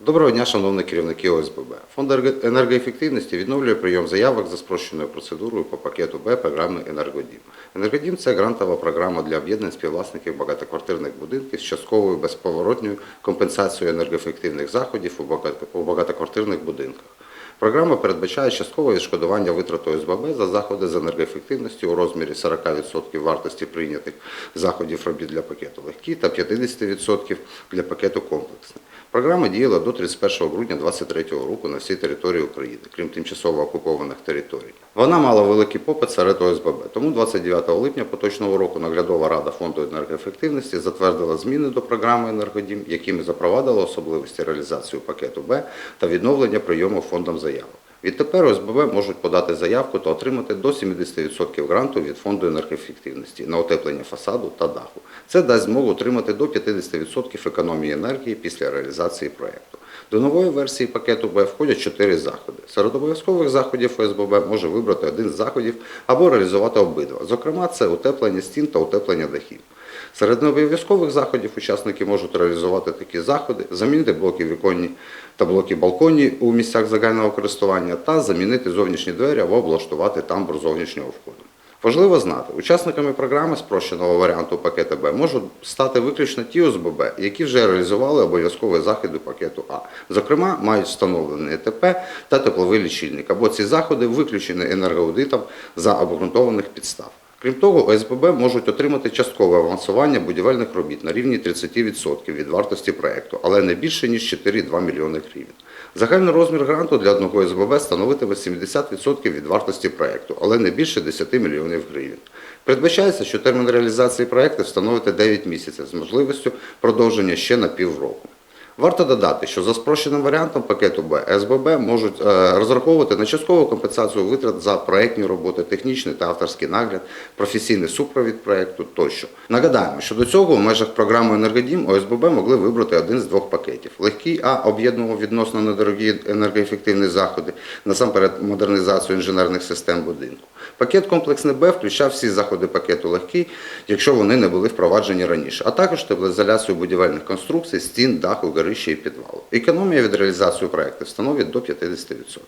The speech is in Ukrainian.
Доброго дня, шановні керівники ОСББ. Фонд енергоефективності відновлює прийом заявок за спрощеною процедурою по пакету Б програми Енергодім. Енергодім це грантова програма для об'єднань співвласників багатоквартирних будинків з частковою безповоротньою компенсацією енергоефективних заходів у багато- у багатоквартирних будинках. Програма передбачає часткове відшкодування витрат ОСББ за заходи з енергоефективності у розмірі 40% вартості прийнятих заходів робіт для пакету легкі та 50% для пакету комплексний. Програма діяла до 31 грудня 2023 року на всій території України, крім тимчасово окупованих територій. Вона мала великий попит серед ОСББ. Тому 29 липня поточного року наглядова рада фонду енергоефективності затвердила зміни до програми Енергодім, якими запровадила особливості реалізації пакету Б та відновлення прийому фондом заявок. Відтепер ОСББ можуть подати заявку та отримати до 70% гранту від фонду енергоефективності на утеплення фасаду та даху. Це дасть змогу отримати до 50% економії енергії після реалізації проєкту. До нової версії пакету Б входять чотири заходи. Серед обов'язкових заходів ОСББ може вибрати один з заходів або реалізувати обидва. Зокрема, це утеплення стін та утеплення дахів. Серед необов'язкових заходів учасники можуть реалізувати такі заходи, замінити блоки віконні та блоки балконні у місцях загального користування та замінити зовнішні двері або облаштувати тамбур зовнішнього входу. Важливо знати, учасниками програми спрощеного варіанту пакета Б можуть стати виключно ті ОСББ, які вже реалізували обов'язкові заходи пакету А. Зокрема, мають встановлений ЕТП та тепловий лічильник, або ці заходи виключені енергоаудитом за обґрунтованих підстав. Крім того, ОСББ можуть отримати часткове авансування будівельних робіт на рівні 30% від вартості проєкту, але не більше ніж 4,2 мільйони гривень. Загальний розмір гранту для одного ОСББ становитиме 70% від вартості проєкту, але не більше 10 мільйонів гривень. Передбачається, що термін реалізації проєкту становить 9 місяців з можливістю продовження ще на півроку. Варто додати, що за спрощеним варіантом пакету Б СББ можуть е, розраховувати на часткову компенсацію витрат за проектні роботи, технічний та авторський нагляд, професійний супровід проекту тощо. Нагадаємо, що до цього в межах програми Енергодім ОСББ могли вибрати один з двох пакетів. Легкий А об'єднував відносно недорогі енергоефективні заходи, насамперед модернізацію інженерних систем будинку. Пакет комплексний Б включав всі заходи пакету легкий, якщо вони не були впроваджені раніше, а також теплоізоляцію будівельних конструкцій, стін, даху, горища і підвалу. Економія від реалізації проекту становить до 50%.